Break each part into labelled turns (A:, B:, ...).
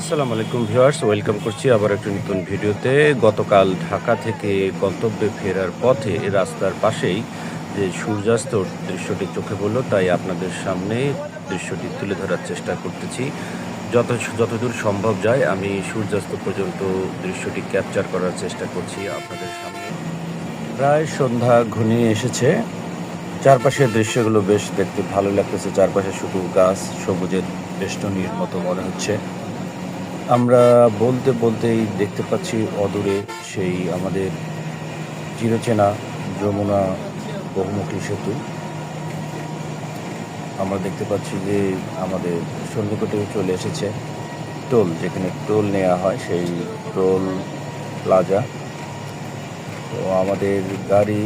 A: আসসালামু আলাইকুম viewers, welcome করছি আবার একটি নতুন ভিডিওতে। গতকাল ঢাকা থেকে গন্তব্যে ফেরার পথে রাস্তার পাশেই যে সূর্যাস্ত দৃশ্যটি চোখে পড়ল, তাই আপনাদের সামনে দৃশ্যটি তুলে ধরার চেষ্টা করতেছি। যত, যতদূর সম্ভব যায় আমি সূর্যাস্ত পর্যন্ত দৃশ্যটি ক্যাপচার করার চেষ্টা করছি আপনাদের সামনে। প্রায় সন্ধ্যা ঘনিয়ে এসেছে। চারপাশের দৃশ্যগুলো বেশ দেখতে ভালো লাগতেছে। চারপাশে শুধু গাছ, সবুজের বেষ্টনীর মতো মনে হচ্ছে। আমরা বলতে বলতেই দেখতে পাচ্ছি অদূরে সেই আমাদের চিরচেনা যমুনা বহুমুখী সেতু। আমরা দেখতে পাচ্ছি যে আমাদের সন্নিকটেও চলে এসেছে টোল, যেখানে টোল নেওয়া হয়, সেই টোল প্লাজা। তো আমাদের গাড়ি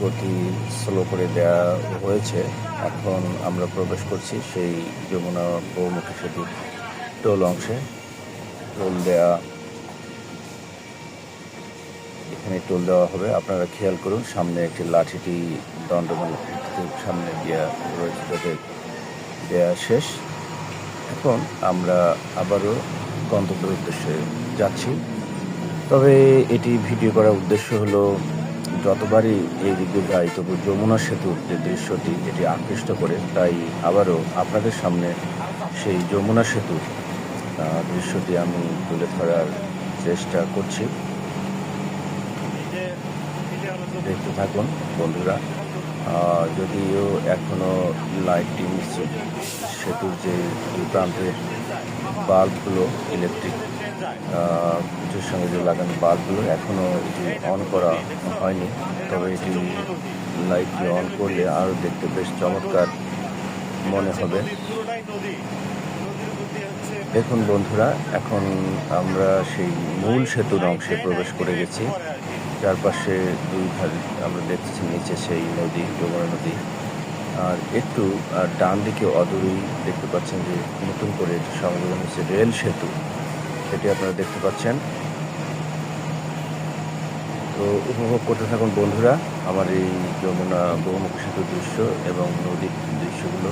A: গতি স্লো করে দেওয়া হয়েছে। এখন আমরা প্রবেশ করছি সেই যমুনা বহুমুখী সেতুর টোল অংশে। টোল দেয়া। এখানে টোল দেওয়া হবে। আপনারা খেয়াল করুন, সামনে একটি লাঠিটি দণ্ডমান সামনে দেওয়া রয়েছে তাদের দেয়া শেষ। এখন আমরা আবারও গন্তব্যের উদ্দেশ্যে যাচ্ছি। তবে এটি ভিডিও করার উদ্দেশ্য হলো, যতবারই এই দিকে যাই তবু যমুনা সেতুর যে দৃশ্যটি এটি আকৃষ্ট করে, তাই আবারও আপনাদের সামনে সেই যমুনা সেতুর দৃশ্যটি আমি তুলে ধরার চেষ্টা করছি। দেখতে থাকুন, বন্ধুরা। যদিও এখনও লাইটটি নিশ্চিত সেতুর যে দুই প্রান্তের বাল্বগুলো ইলেকট্রিক কিছুর সঙ্গে যে লাগানো বাল্বগুলো এখনও এটি অন করা হয়নি। তবে এটি লাইটটি অন করলে আরও দেখতে বেশ চমৎকার মনে হবে। দেখুন বন্ধুরা, এখন আমরা সেই মূল সেতুর অংশে প্রবেশ করে গেছি। চারপাশে দুই ধারে আমরা দেখছি নিচে সেই নদী, যমুনা নদী। আর একটু ডান দিকে অদূরেই দেখতে পাচ্ছেন যে নতুন করে সংযোজন হচ্ছে রেল সেতু, সেটি আপনারা দেখতে পাচ্ছেন। তো উপভোগ করতে থাকুন বন্ধুরা, আমার এই যমুনা বহুমুখী সেতুর দৃশ্য এবং নদীর দৃশ্যগুলো।